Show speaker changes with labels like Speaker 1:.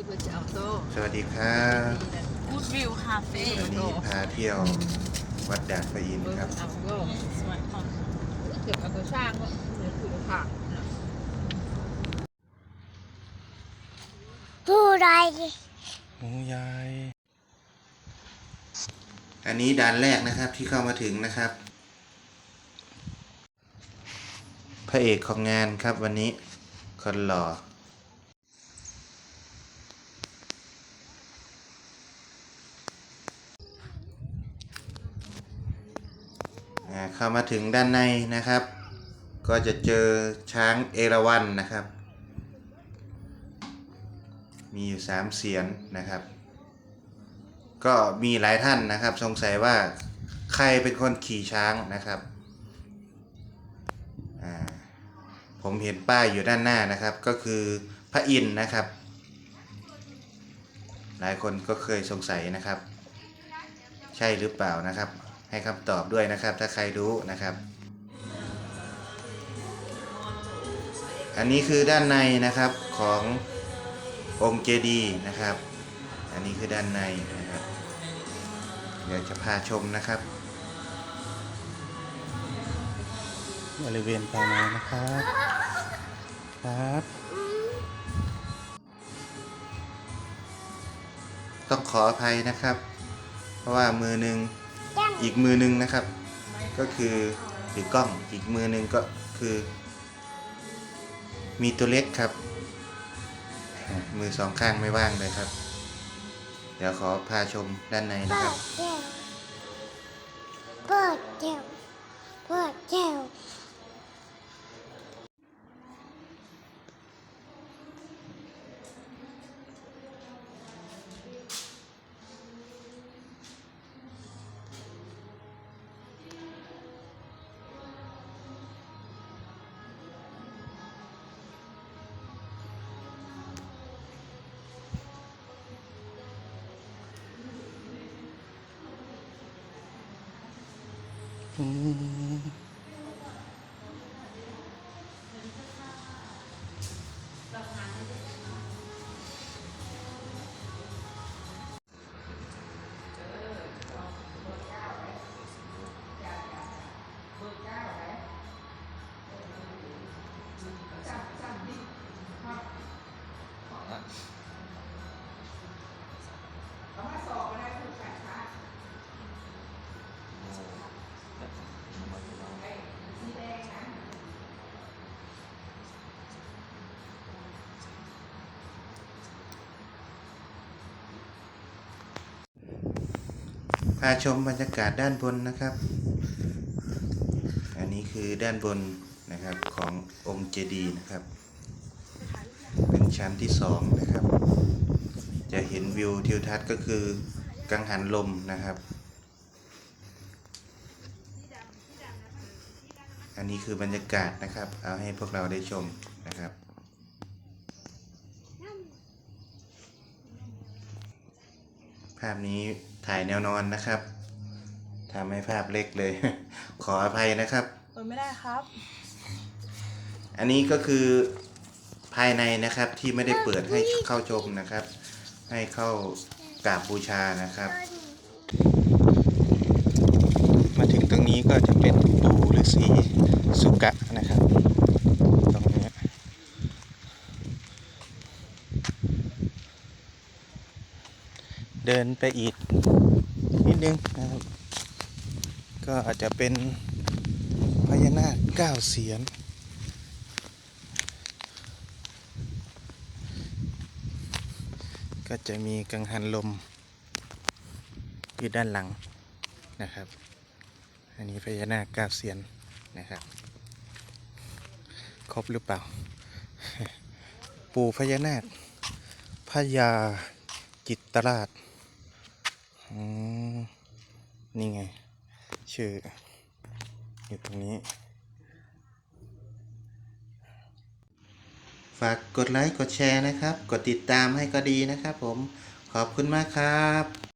Speaker 1: คือว่าจะเอาโต๊ะ
Speaker 2: สวัสดีครับ
Speaker 3: กูดวิวคาเฟ่
Speaker 2: วันนี้พาเที่ยววัดด่านพระอินทร์ครับ
Speaker 1: เอาก็
Speaker 3: สวยของ
Speaker 1: เก็บเอาตัวช่างก็เหลือคือผัก
Speaker 4: ผู้ใด
Speaker 2: หมูยายอันนี้ด่านแรกนะครับที่เข้ามาถึงนะครับ พระเอกของงานครับวันนี้คนหล่อ เข้ามาถึงด้านในนะครับ ก็จะเจอช้างเอราวัณนะครับ มีอยู่สามเสียนนะครับ ก็มีหลายท่านนะครับ สงสัยว่าใครเป็นคนขี่ช้างนะครับผมเห็นป้ายอยู่ด้านหน้านะครับ ก็คือพระอินทร์นะครับ หลายคนก็เคยสงสัยนะครับ ใช่หรือเปล่านะครับ ให้คำตอบด้วยนะครับ ถ้าใครรู้นะครับ อันนี้คือด้านในนะครับขององค์เจดีย์นะครับ อันนี้คือด้านในนะครับ เดี๋ยวจะพาชมนะครับ บริเวณภายในนะครับครับต้องขออภัยนะครับ เพราะว่ามือหนึ่ง
Speaker 4: จัง
Speaker 2: อีกมือหนึ่งนะครับ ก็คือถือกล้องอีกมือหนึ่งก็คือ มีตัวเล็กครับอะมือสองข้างไม่ว่างเลยครับ เดี๋ยวขอพาชมด้านในนะ
Speaker 4: เปิ
Speaker 2: ครับ
Speaker 4: ดแก้วเปิดแก้วเปิดแก้ว Hmm. พาชมบรรยากาศด้านบนนะครับ อันนี้คือด้านบนนะครับขององค์เจดีย์นะครับ เป็นชั้นที่สองนะครับ จะเห็นวิวทิวทัศน์ก็คือกังหันลมนะครับ อันนี้คือบรรยากาศนะครับ เอาให้พวกเราได้ชมนะครับภาพนี้ ถ่ายแนวนอนนะครับทำให้ภาพเล็กเลย ขออภัยนะครับ
Speaker 3: เปิดไม่ได้ครับ
Speaker 2: อันนี้ก็คือภายในนะครับที่ไม่ได้เปิดให้เข้าชมนะครับ ให้เข้ากราบบูชานะครับ มาถึงตรงนี้ก็จะเป็นปูฤาษีสุกะนะครับ ตรงนี้ เดินไปอีกนิดนึงนะครับ ก็อาจจะเป็นพญานาคเก้าเสียนก็จะมีกังหันลมอยู่ด้านหลังนะครับ อันนี้พญานาคเก้าเสียนนะครับ ครบหรือเปล่า ปู่พญานาคพญาจิตรราช นี่ไง ชื่อ อยู่ตรงนี้ ฝากกดไลค์ กดแชร์นะครับ กดติดตามให้ก็ดีนะครับผม ขอบคุณมากครับ